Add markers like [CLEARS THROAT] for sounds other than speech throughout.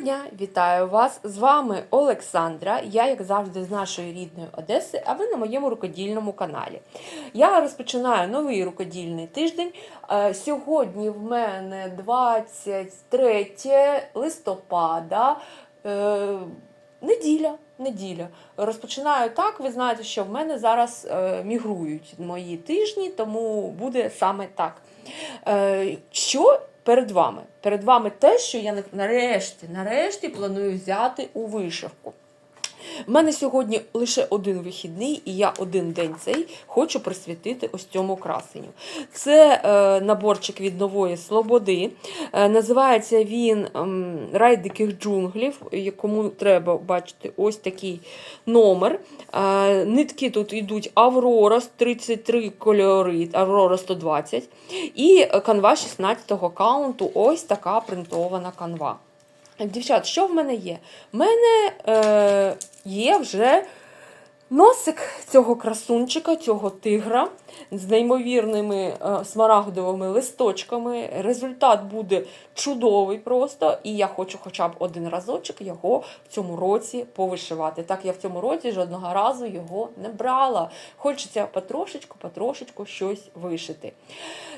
дня! Вітаю вас! З вами Олександра. Я, як завжди, з нашої рідної Одеси, а ви на моєму рукодільному каналі. Я розпочинаю новий рукодільний тиждень. Е, Сьогодні в мене 23 листопада. Е, Неділя, неділя. Розпочинаю так. Ви знаєте, що в мене зараз е, мігрують мої тижні, тому буде саме так. Що перед вами? Перед вами те, що я нарешті, нарешті планую взяти у вишивку. У мене сьогодні лише один вихідний, і я один день цей хочу присвятити ось цьому красенню. Це е, наборчик від нової Слободи. Е, називається він ем, Рай диких джунглів. І Кому треба бачити ось такий номер. Е, нитки тут йдуть Аврора 33 кольори, Аврора 120. І канва 16-го каунту. Ось така принтована канва. Дівчат, що в мене є? В мене е, є вже носик цього красунчика, цього тигра з неймовірними е, смарагдовими листочками. Результат буде чудовий просто, і я хочу хоча б один разочок його в цьому році повишивати. Так я в цьому році жодного разу його не брала. Хочеться потрошечку, потрошечку щось вишити.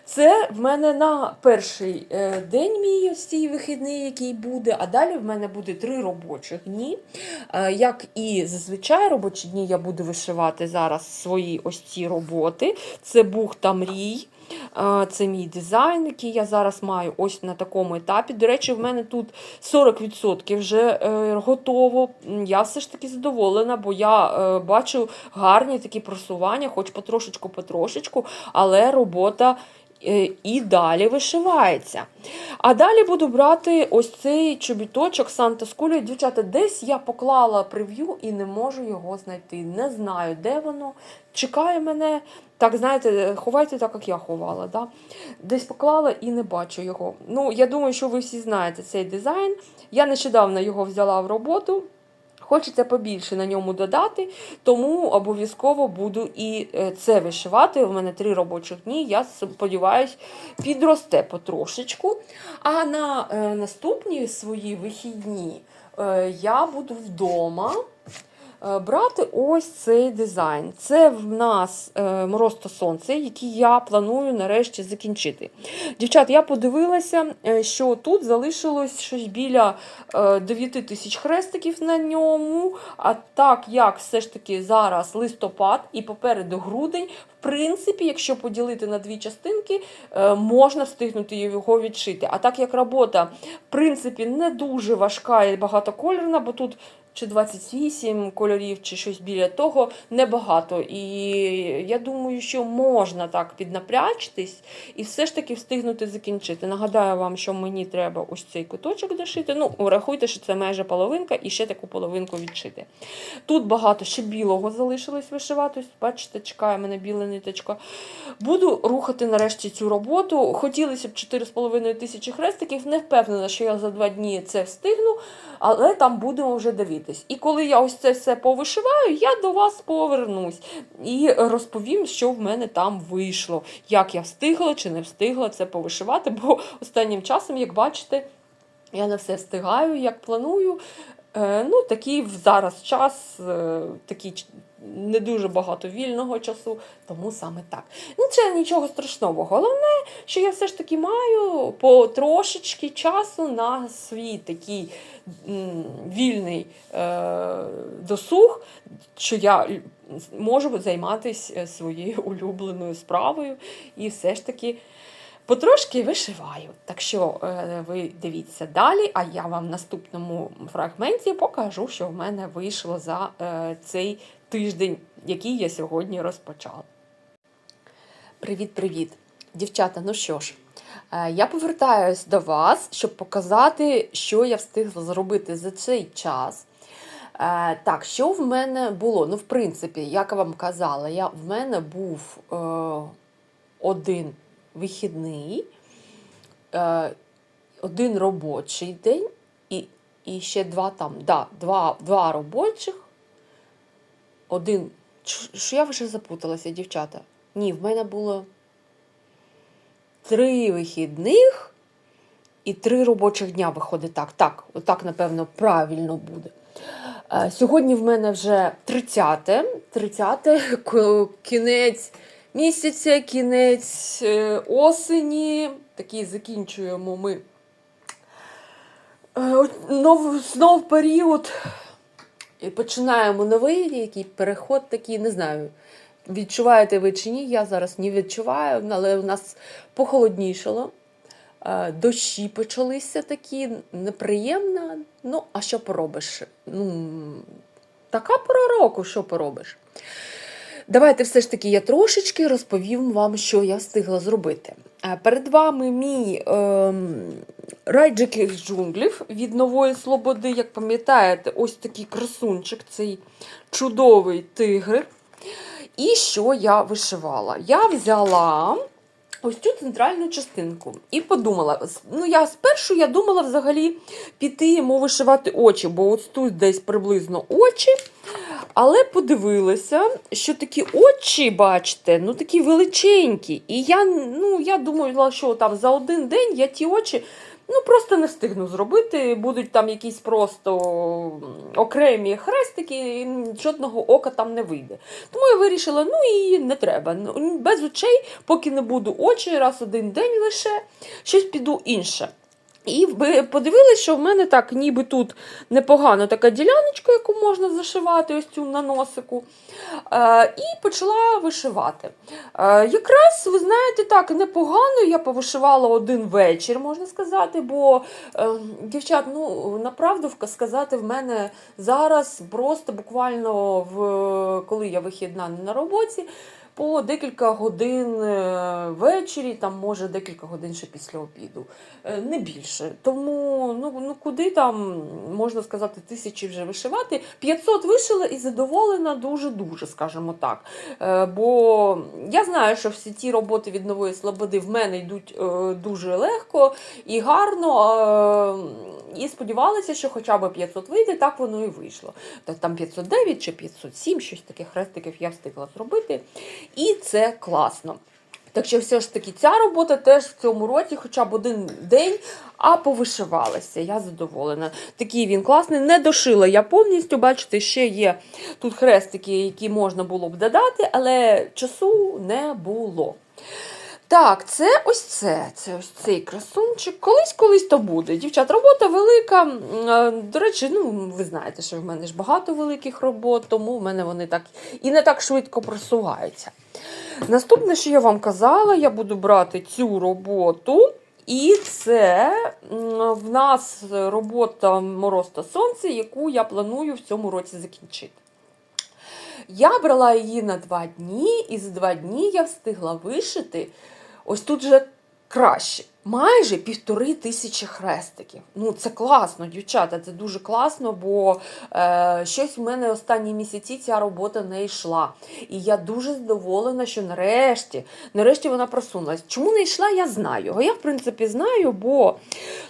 Це в мене на перший е, день мій ось цей вихідний, який буде, а далі в мене буде три робочих дні. Е, Як і зазвичай робочі дні я буду вишивати зараз свої ось ці роботи. Це бухта мрій. Це мій дизайн, який я зараз маю ось на такому етапі. До речі, в мене тут 40% вже е, готово. Я все ж таки задоволена, бо я е, бачу гарні такі просування, хоч потрошечку-потрошечку, але робота і далі вишивається. А далі буду брати ось цей чобіточок Санта Скулі. Дівчата, десь я поклала прев'ю і не можу його знайти. Не знаю, де воно. Чекає мене. Так, знаєте, ховайте так, як я ховала. Да? Десь поклала і не бачу його. Ну, я думаю, що ви всі знаєте цей дизайн. Я нещодавно його взяла в роботу. Хочеться побільше на ньому додати, тому обов'язково буду і е, це вишивати. У мене три робочих дні. Я сподіваюся, підросте потрошечку. А на е, наступні свої вихідні е, я буду вдома. Е, Брати ось цей дизайн. Це в нас е, мороз та сонце, який я планую нарешті закінчити. Дівчат, я подивилася, е, що тут залишилось щось біля е, 9 тисяч хрестиків на ньому. А так як все ж таки зараз листопад і попереду грудень, в принципі, якщо поділити на дві частинки, можна встигнути його відшити. А так як робота, в принципі, не дуже важка і багатокольорна, бо тут. Чи 28 кольорів, чи щось біля того небагато. І я думаю, що можна так піднапрячтись і все ж таки встигнути закінчити. Нагадаю вам, що мені треба ось цей куточок дошити. Ну, рахуйте, що це майже половинка, і ще таку половинку відшити. Тут багато ще білого залишилось вишивати. Бачите, чекає мене біла ниточка. Буду рухати нарешті цю роботу. Хотілося б 4,5 тисячі хрестиків. Не впевнена, що я за два дні це встигну, але там будемо вже дивитись. І коли я ось це все повишиваю, я до вас повернусь і розповім, що в мене там вийшло, як я встигла чи не встигла це повишивати, бо останнім часом, як бачите, я не все встигаю, як планую. Е, Ну, такий зараз час, е, такий не дуже багато вільного часу, тому саме так. Ну, це нічого страшного. Головне, що я все ж таки маю по трошечки часу на свій такий вільний е, досуг, що я можу займатися своєю [LAUGHS] улюбленою справою і все ж таки. Потрошки вишиваю. Так що е, ви дивіться далі, а я вам в наступному фрагменті покажу, що в мене вийшло за е, цей тиждень, який я сьогодні розпочала. Привіт-привіт! Дівчата, ну що ж, е, я повертаюсь до вас, щоб показати, що я встигла зробити за цей час. Так, що в мене було? Ну, в принципі, як я вам казала, я, в мене був е, один вихідний, е, один робочий день і, і ще два там, да, два, два робочих, один. Що я вже запуталася, дівчата? Ні, в мене було три вихідних і три робочих дня виходить так. Так, отак, напевно, правильно буде. Е, Сьогодні в мене вже 30, 30 кінець місяця, кінець е, осені. Такий закінчуємо ми. Е, Нов, знов період. І починаємо новий який переход такий, не знаю. Відчуваєте ви чи ні? Я зараз не відчуваю, але у нас похолоднішало. Е, Дощі почалися такі неприємно. Ну, а що поробиш? Ну, така пора року, що поробиш? Давайте все ж таки я трошечки розповім вам, що я встигла зробити. Е, Перед вами мій ем, райджик джунглів від Нової Слободи. Як пам'ятаєте, ось такий красунчик, цей чудовий тигр. І що я вишивала? Я взяла ось цю центральну частинку і подумала: ну я спершу я думала взагалі піти йому вишивати очі, бо ось тут десь приблизно очі. Але подивилася, що такі очі, бачите, ну такі величенькі. І я, ну, я думала, що там за один день я ті очі ну, просто не встигну зробити. Будуть там якісь просто окремі хрестики, і жодного ока там не вийде. Тому я вирішила, ну і не треба. Ну, Без очей, поки не буду очі, раз один день лише, щось піду інше. І подивилися, що в мене так, ніби тут непогана така діляночка, яку можна зашивати, ось цю на носику. Е, і почала вишивати. Е, якраз, ви знаєте, так, непогано я повишивала один вечір, можна сказати, бо, е, дівчат, ну, направду сказати, в мене зараз просто буквально, в, коли я вихідна на роботі, по декілька годин ввечері, там може декілька годин ще після обіду, не більше. Тому ну, ну куди там можна сказати тисячі вже вишивати. 500 вишила і задоволена дуже-дуже, скажімо так. Е, Бо я знаю, що всі ті роботи від нової слободи в мене йдуть е, дуже легко і гарно. е, І сподівалася, що хоча б 500 вийде, так воно і вийшло. Там 509 чи 507, щось таких хрестиків я встигла зробити. І це класно. Так що все ж таки ця робота теж в цьому році, хоча б один день, а повишивалася. Я задоволена. Такий він класний. Не дошила я повністю. Бачите, ще є тут хрестики, які можна було б додати, але часу не було. Так, це ось це. Це ось цей красунчик. Колись колись то буде. Дівчат, робота велика. До речі, ну ви знаєте, що в мене ж багато великих робот, тому в мене вони так і не так швидко просуваються. Наступне, що я вам казала, я буду брати цю роботу. І це в нас робота Мороз та Сонце, яку я планую в цьому році закінчити. Я брала її на два дні, і за два дні я встигла вишити ось тут же краще. Майже півтори тисячі хрестиків. Ну, це класно, дівчата, це дуже класно, бо е, щось в мене останні місяці ця робота не йшла. І я дуже задоволена, що нарешті, нарешті вона просунулась. Чому не йшла, я знаю. А я, в принципі, знаю, бо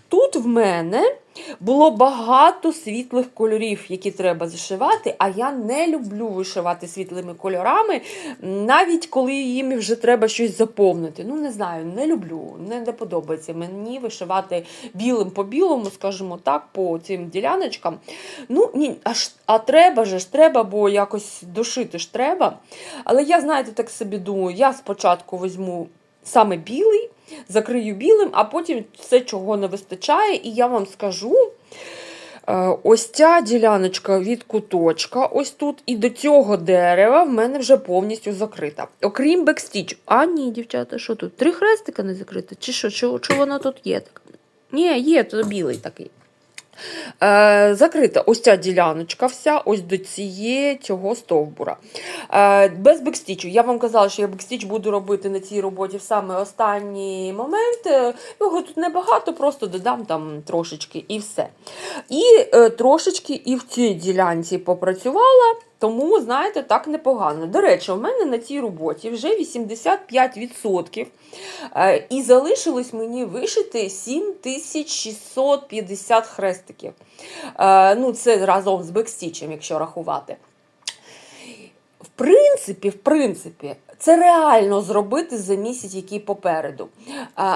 тут в мене було багато світлих кольорів, які треба зашивати, а я не люблю вишивати світлими кольорами, навіть коли їм вже треба щось заповнити. Ну, не знаю, не люблю, не, подобається мені вишивати білим по білому, скажімо так, по цим діляночкам. Ну, ні, а, а треба ж треба, бо якось дошити ж треба. Але я, знаєте, так собі думаю, я спочатку візьму саме білий, закрию білим, а потім все, чого не вистачає, і я вам скажу. е, Ось ця діляночка від куточка, ось тут, і до цього дерева в мене вже повністю закрита. Окрім бекстіч. А ні, дівчата, що тут? Три хрестика не закрита? Чи що? Чи, чи воно тут є? Ні, є, то білий такий. Е, закрита ось ця діляночка вся, ось до цієї цього стовбура. Е, без бекстічу. Я вам казала, що я бекстіч буду робити на цій роботі в саме останній момент. Е, Його тут небагато, просто додам там трошечки і все. І трошечки і в цій ділянці попрацювала. Тому, знаєте, так непогано. До речі, у мене на цій роботі вже 85%. Е, І залишилось мені вишити 7650 хрестиків. Е, Ну, це разом з бекстічем, якщо рахувати. В принципі, в принципі, це реально зробити за місяць, який попереду.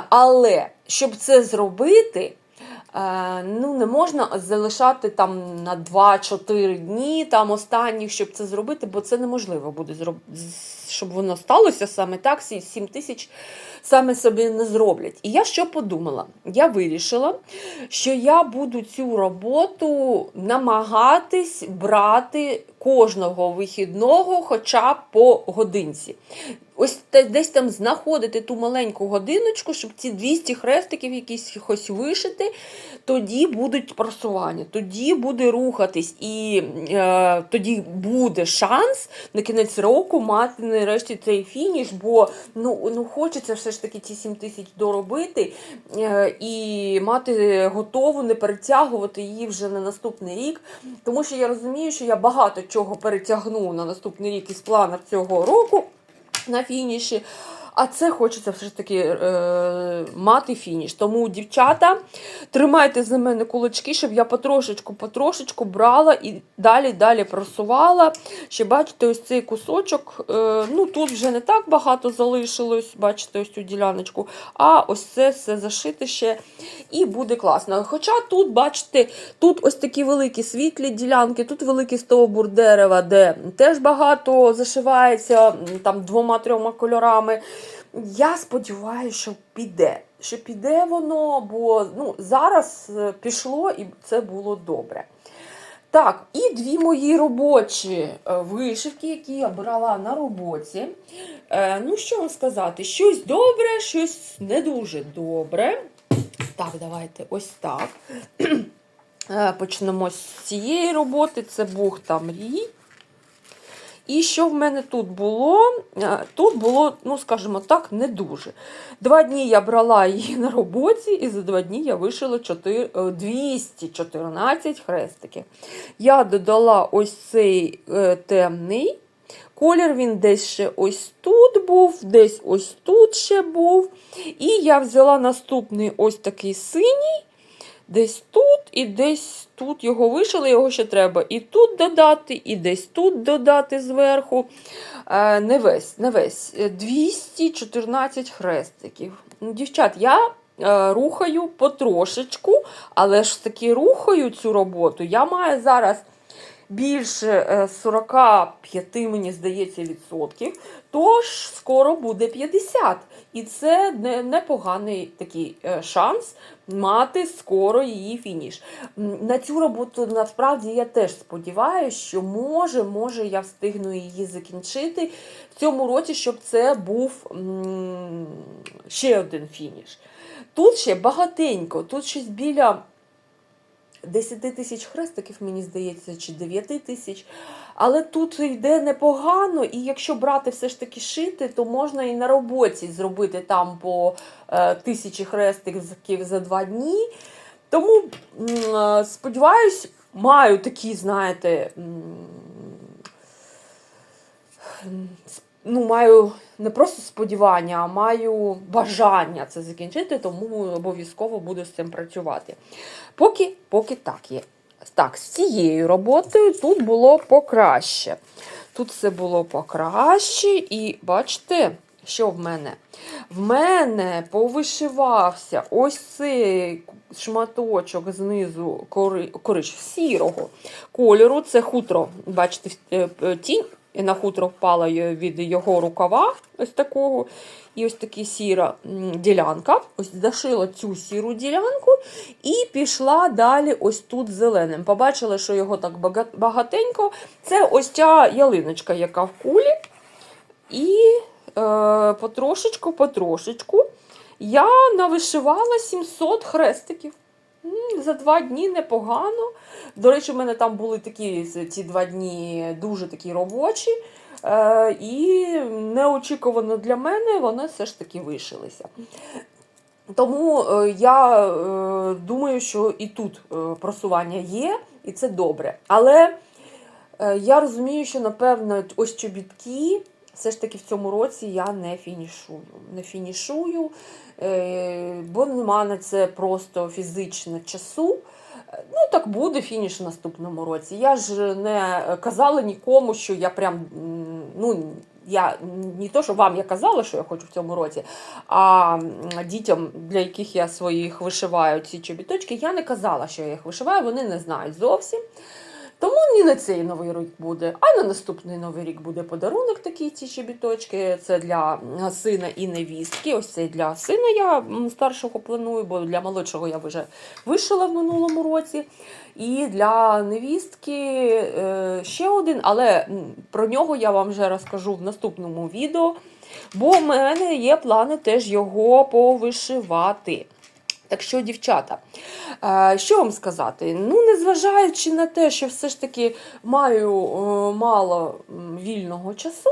Але щоб це зробити, е, ну не можна залишати там на 2-4 дні там останніх, щоб це зробити, бо це неможливо буде щоб воно сталося саме так. 7 тисяч саме собі не зроблять. І я що подумала? Я вирішила, що я буду цю роботу намагатись брати кожного вихідного, хоча б по годинці. Ось десь там знаходити ту маленьку годиночку, щоб ці 200 хрестиків якісь вишити, тоді будуть просування, тоді буде рухатись, і е, тоді буде шанс на кінець року мати нарешті цей фініш, бо ну, ну хочеться все таки ці 7 тисяч доробити е, і мати готову, не перетягувати її вже на наступний рік. Тому що я розумію, що я багато чого перетягну на наступний рік із планів цього року на фініші. А це хочеться все ж таки е, мати фініш. Тому, дівчата, тримайте за мене кулачки, щоб я потрошечку, потрошечку брала і далі, далі просувала. Ще бачите, ось цей кусочок. Е, ну тут вже не так багато залишилось, бачите, ось цю діляночку. А ось це все зашити ще і буде класно. Хоча тут, бачите, тут ось такі великі світлі ділянки, тут великий стовбур дерева, де теж багато зашивається там двома-трьома кольорами. Я сподіваюся, що піде. Що піде воно, бо ну, зараз е, пішло і це було добре. Так, і дві мої робочі е, вишивки, які я брала на роботі. Е, Ну, що вам сказати? Щось добре, щось не дуже добре. Так, давайте ось так. [CLEARS THROAT] Почнемо з цієї роботи. Це бухта мрій. І що в мене тут було? Е, Тут було, ну скажімо так, не дуже. Два дні я брала її на роботі, і за два дні я вишила 4, е, 214 хрестиків. Я додала ось цей е, темний. Колір він десь ще ось тут був, десь ось тут ще був. І я взяла наступний ось такий синій, десь тут і десь тут його вишили, його ще треба і тут додати, і десь тут додати зверху. Е, Не весь, не весь. Е, 214 хрестиків. Ну, Дівчат, я е, рухаю потрошечку, але ж таки рухаю цю роботу. Я маю зараз більше е, 45, мені здається, відсотків, тож скоро буде 50. І це непоганий такий е, шанс мати скоро її фініш. На цю роботу насправді я теж сподіваюся, що може, може я встигну її закінчити в цьому році, щоб це був ще один фініш. Тут ще багатенько, тут щось біля 10 тисяч хрестиків, мені здається, чи 9 тисяч. Але тут йде непогано, і якщо брати все ж таки шити, то можна і на роботі зробити там по е, тисячі хрестиків за два дні. Тому е, сподіваюсь, маю такі, знаєте, ну, маю не просто сподівання, а маю бажання це закінчити, тому обов'язково буду з цим працювати. Поки, поки так є. Так, з цією роботою тут було покраще. Тут все було покраще, і бачите, що в мене? В мене повишивався ось цей шматочок знизу кори, корич, сірого кольору. Це хутро. Бачите, е, тінь на хутро впала від його рукава, ось такого. І ось така сіра ділянка. Ось зашила цю сіру ділянку і пішла далі ось тут зеленим. Побачила, що його так багатенько. Це ось ця ялиночка, яка в кулі. І е, потрошечку, потрошечку я навишивала 700 хрестиків. За два дні непогано. До речі, в мене там були такі ці два дні дуже такі робочі. Е, і неочікувано для мене вони все ж таки вишилися. Тому е, я е, думаю, що і тут просування є, і це добре. Але я розумію, що напевно ось чобітки все ж таки в цьому році я не фінішую. Не фінішую, е, бо нема на це просто фізично часу. Ну, так буде фініш в наступному році. Я ж не казала нікому, що я прям ну, я не то, що вам я казала, що я хочу в цьому році, а дітям, для яких я своїх вишиваю ці чобіточки, я не казала, що я їх вишиваю, вони не знають зовсім. Тому не на цей новий рік буде, а на наступний новий рік буде подарунок такий ці чобіточки. Це для сина і невістки. Ось це для сина я старшого планую, бо для молодшого я вже вишила в минулому році. І для невістки е, ще один, але про нього я вам вже розкажу в наступному відео, бо в мене є плани теж його повишивати. Так що, дівчата, е, що вам сказати? Ну, незважаючи на те, що все ж таки маю е, мало вільного часу,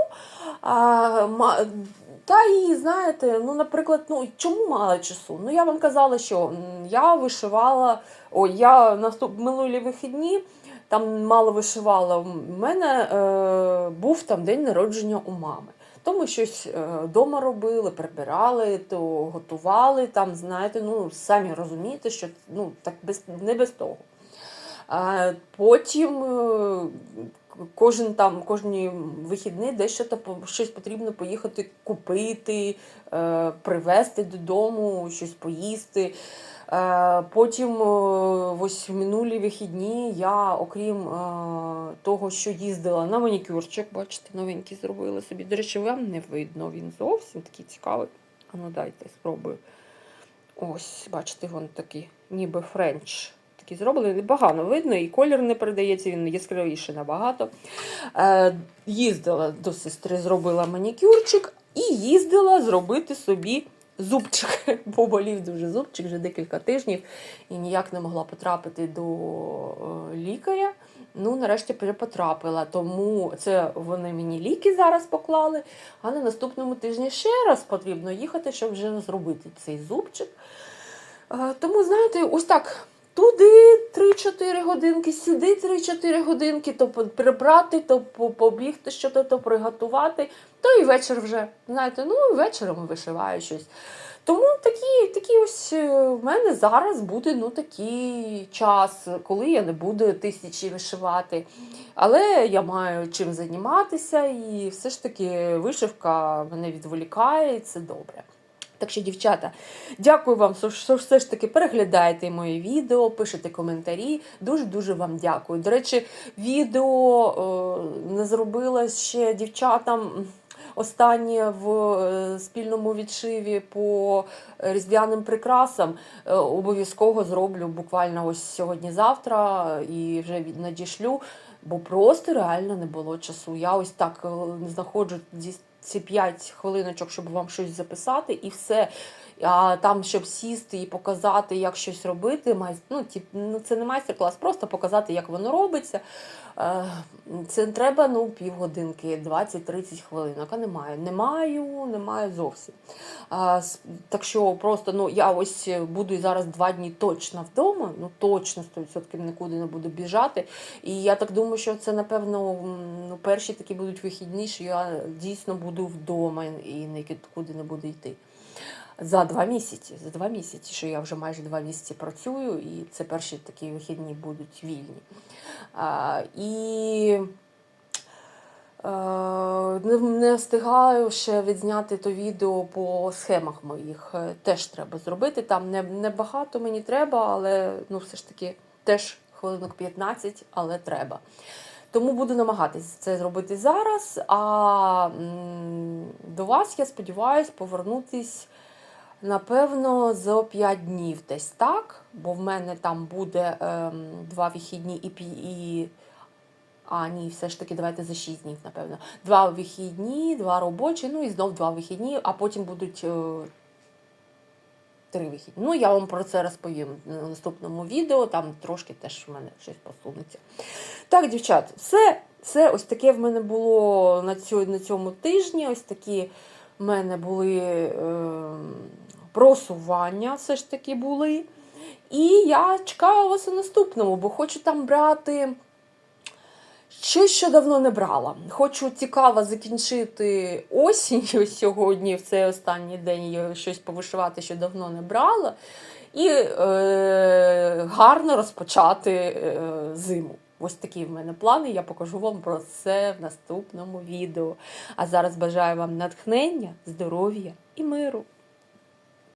та і знаєте, ну, наприклад, ну чому мало часу? Ну, я вам казала, що я вишивала, ой, я наступ минулі вихідні. Там мало вишивала. У мене е, був там день народження у мами. То ми щось вдома робили, прибирали, то готували. Там, знаєте, ну самі розумієте, що ну так без не без того. А потім е, кожен там, кожні вихідні по- щось потрібно поїхати купити, е, привезти додому, щось поїсти. Е, Потім е, ось минулі вихідні я, окрім е, того, що їздила на манікюрчик, бачите, новенький зробила собі. До речі, вам не видно, він зовсім такий цікавий. А ну дайте, спробую. Ось, бачите, він такий, ніби френч. Такий зроблений, погано видно, і колір не передається, він яскравіший набагато. Е, їздила до сестри, зробила манікюрчик і їздила зробити собі зубчик, [LAUGHS] бо болів дуже зубчик вже декілька тижнів і ніяк не могла потрапити до е, лікаря. Ну, нарешті потрапила, тому це вони мені ліки зараз поклали. А на наступному тижні ще раз потрібно їхати, щоб вже зробити цей зубчик. Е, Тому, знаєте, ось так. Туди 3-4 годинки, сюди 3-4 годинки, то прибрати, то по- побігти щось, то приготувати, то і вечір вже. Знаєте, ну вечором вишиваю щось. Тому такі, такі ось е, в мене зараз буде ну, такий час, коли я не буду тисячі вишивати. Але я маю чим займатися, і все ж таки вишивка мене відволікає, і це добре. Так що, дівчата, дякую вам, що- все ж таки переглядаєте мої відео, пишете коментарі. Дуже-дуже вам дякую. До речі, відео е, не зробила ще дівчатам. Останнє в е, спільному відшиві по різдвяним прикрасам Е, обов'язково зроблю буквально ось сьогодні-завтра і вже надішлю, бо просто реально не було часу. Я ось так е, знаходжу ці- ці 5 хвилиночок, щоб вам щось записати, і все. А там, щоб сісти і показати, як щось робити, ну, тип, ну, це не майстер-клас, просто показати, як воно робиться. Е, Це треба ну, півгодинки, 20-30 хвилинок. А немає. Не маю, не зовсім. А, так що просто ну, я ось буду зараз два дні точно вдома, ну точно 100% нікуди не буду біжати. І я так думаю, що це, напевно, ну, перші такі будуть вихідні, що я дійсно буду вдома і нікуди не буду йти. За два місяці. За два місяці, що я вже майже два місяці працюю, і це перші такі вихідні будуть вільні. А, і е, не, встигаю ще відзняти то відео по схемах моїх. Е, Теж треба зробити. Там не, не мені треба, але ну, все ж таки теж хвилинок 15, але треба. Тому буду намагатись це зробити зараз. А до вас, я сподіваюся, повернутись. Напевно, за 5 днів десь так, бо в мене там буде ем, два вихідні і, і. А, ні, все ж таки, давайте за 6 днів, напевно. Два вихідні, два робочі, ну і знов два вихідні, а потім будуть е, три вихідні. Ну, я вам про це розповім на наступному відео, там трошки теж в мене щось посунеться. Так, дівчат, все, все ось таке в мене було на, цьому, на цьому тижні. Ось такі в мене були е, просування, все ж таки були. І я чекаю вас у наступному, бо хочу там брати щось, що давно не брала. Хочу цікаво закінчити осінь [LAUGHS] сьогодні, в цей останній день щось повишивати, що давно не брала. І е, гарно розпочати е, зиму. Ось такі в мене плани. Я покажу вам про це в наступному відео. А зараз бажаю вам натхнення, здоров'я і миру.